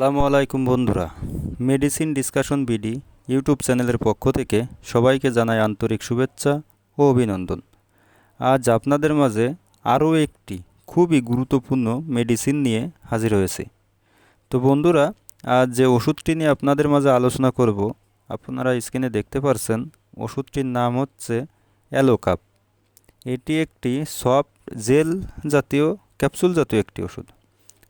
আসসালামু আলাইকুম বন্ধুরা। মেডিসিন ডিসকাশন বিডি ইউটিউব চ্যানেলের পক্ষ থেকে সবাইকে জানাই আন্তরিক শুভেচ্ছা ও অভিনন্দন। আজ আপনাদের মাঝে আরও একটি খুবই গুরুত্বপূর্ণ মেডিসিন নিয়ে হাজির হয়েছে। তো বন্ধুরা, আজ যে ওষুধটি নিয়ে আপনাদের মাঝে আলোচনা করব, আপনারা স্ক্রিনে দেখতে পারছেন ওষুধটির নাম হচ্ছে অ্যালোকাপ এটি একটি সফট জেল জাতীয় ক্যাপসুল জাতীয় একটি ওষুধ।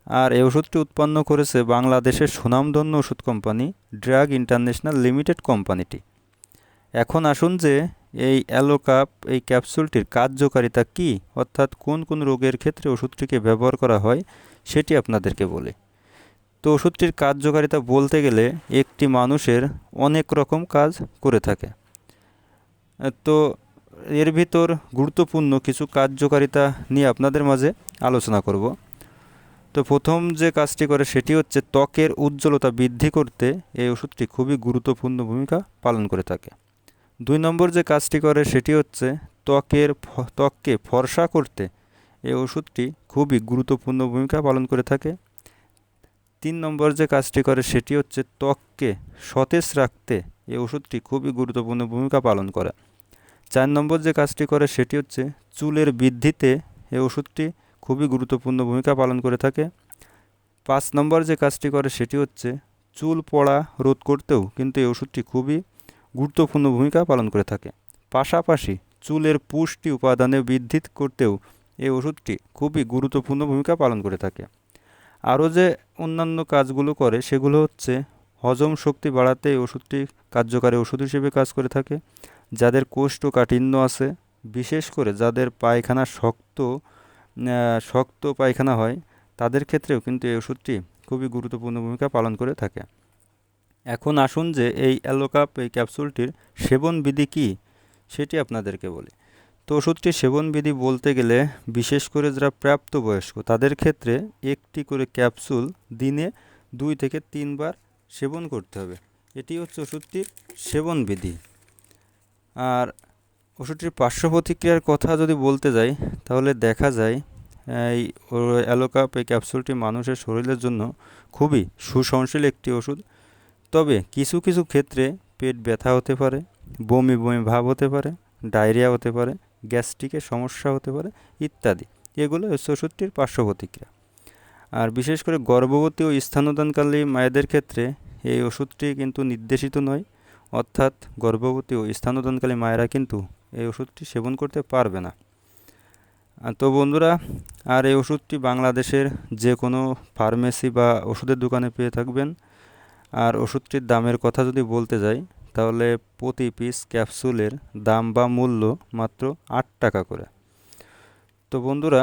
আর এই ওষুধটি উৎপন্ন করেছে বাংলাদেশের সুনামধন্য ওষুধ কোম্পানি ড্রাগ ইন্টারন্যাশনাল লিমিটেড কোম্পানিটি। এখন আসুন যে এই অ্যালোকাপ, এই ক্যাপসুলটির কার্যকারিতা কি, অর্থাৎ কোন কোন রোগের ক্ষেত্রে ওষুধটিকে ব্যবহার করা হয়, সেটি আপনাদেরকে বলি। তো ওষুধটির কার্যকারিতা বলতে গেলে একটি মানুষের অনেক রকম কাজ করে থাকে। তো এর ভিতর গুরুত্বপূর্ণ কিছু কার্যকারিতা নিয়ে আপনাদের মাঝে আলোচনা করব। তো প্রথম যে কাজটি করে সেটি হচ্ছে ত্বকের উজ্জ্বলতা বৃদ্ধি করতে এই ওষুধটি খুবই গুরুত্বপূর্ণ ভূমিকা পালন করে থাকে। দুই নম্বর যে কাজটি করে সেটি হচ্ছে ত্বকের ত্বককে ফর্সা করতে এই ওষুধটি খুবই গুরুত্বপূর্ণ ভূমিকা পালন করে থাকে। তিন নম্বর যে কাজটি করে সেটি হচ্ছে ত্বককে সতেজ রাখতে এই ওষুধটি খুবই গুরুত্বপূর্ণ ভূমিকা পালন করে। চার নম্বর যে কাজটি করে সেটি হচ্ছে চুলের বৃদ্ধিতে এই ওষুধটি খুবই গুরুত্বপূর্ণ ভূমিকা পালন করে থাকে। পাঁচ নম্বর যে কাজটি করে সেটি হচ্ছে চুল পড়া রোধ করতেও কিন্তু এই ওষুধটি খুবই গুরুত্বপূর্ণ ভূমিকা পালন করে থাকে। পাশাপাশি চুলের পুষ্টি উপাদানে বৃদ্ধি করতেও এই ওষুধটি খুবই গুরুত্বপূর্ণ ভূমিকা পালন করে থাকে। আরও যে অন্যান্য কাজগুলো করে সেগুলো হচ্ছে হজম শক্তি বাড়াতে এই ওষুধটি কার্যকারী ওষুধ হিসেবে কাজ করে থাকে। যাদের কোষ্ঠকাঠিন্য আছে, বিশেষ করে যাদের পায়খানা শক্ত শক্ত পায়খানা হয়, তাদের ক্ষেত্রেও কিন্তু এই ওষুধটি খুবই গুরুত্বপূর্ণ ভূমিকা পালন করে থাকে। এখন আসুন যে এই অ্যালোকাপ, এই ক্যাপসুলটির সেবনবিধি কী, সেটি আপনাদেরকে বলি। তো ওষুধটির সেবনবিধি বলতে গেলে, বিশেষ করে যারা প্রাপ্তবয়স্ক, তাদের ক্ষেত্রে একটি করে ক্যাপসুল দিনে দুই থেকে তিনবার সেবন করতে হবে। এটি হচ্ছে ওষুধটির সেবনবিধি। আর ওষুধটির পার্শ্ব প্রতিক্রিয়ার কথা যদি বলতে যাই, তাহলে দেখা যায়, এই অ্যালোকাপ এই ক্যাপসুলটি মানুষের শরীরের জন্য খুবই সুসহনশীল একটি ওষুধ। তবে কিছু কিছু ক্ষেত্রে পেট ব্যথা হতে পারে, বমি বমি ভাব হতে পারে, ডায়রিয়া হতে পারে, গ্যাস্ট্রিকের সমস্যা হতে পারে ইত্যাদি। এগুলো হচ্ছে ওষুধটির পার্শ্ব প্রতিক্রিয়া। আর বিশেষ করে গর্ভবতী ও স্থানদানকালী মায়েদের ক্ষেত্রে এই ওষুধটি কিন্তু নির্দেশিত নয়। অর্থাৎ গর্ভবতী ও স্থানদানকালী মায়েরা কিন্তু এই ওষুধটি সেবন করতে পারবে না। তো বন্ধুরা, আর এই ওষুধটি বাংলাদেশের যে কোনো ফার্মেসি বা ওষুধের দোকানে পেয়ে থাকবেন। আর ওষুধটির দামের কথা যদি বলতে যাই, তাহলে প্রতি পিস ক্যাপসুলের দাম বা মূল্য মাত্র আট টাকা করে। তো বন্ধুরা,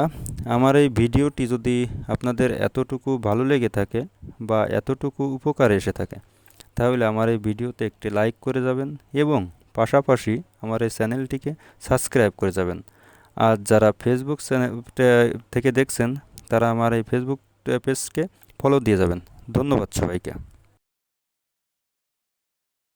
আমার এই ভিডিওটি যদি আপনাদের এতটুকু ভালো লেগে থাকে বা এতটুকু উপকার এসে থাকে, তাহলে আমার এই ভিডিওতে একটি লাইক করে যাবেন এবং পাশাপাশি আমার এই চ্যানেলটিকে সাবস্ক্রাইব করে যাবেন। আর যারা ফেসবুক চ্যানেল থেকে দেখছেন, তারা আমার এই ফেসবুক পেজকে ফলো দিয়ে যাবেন। ধন্যবাদ সবাইকে।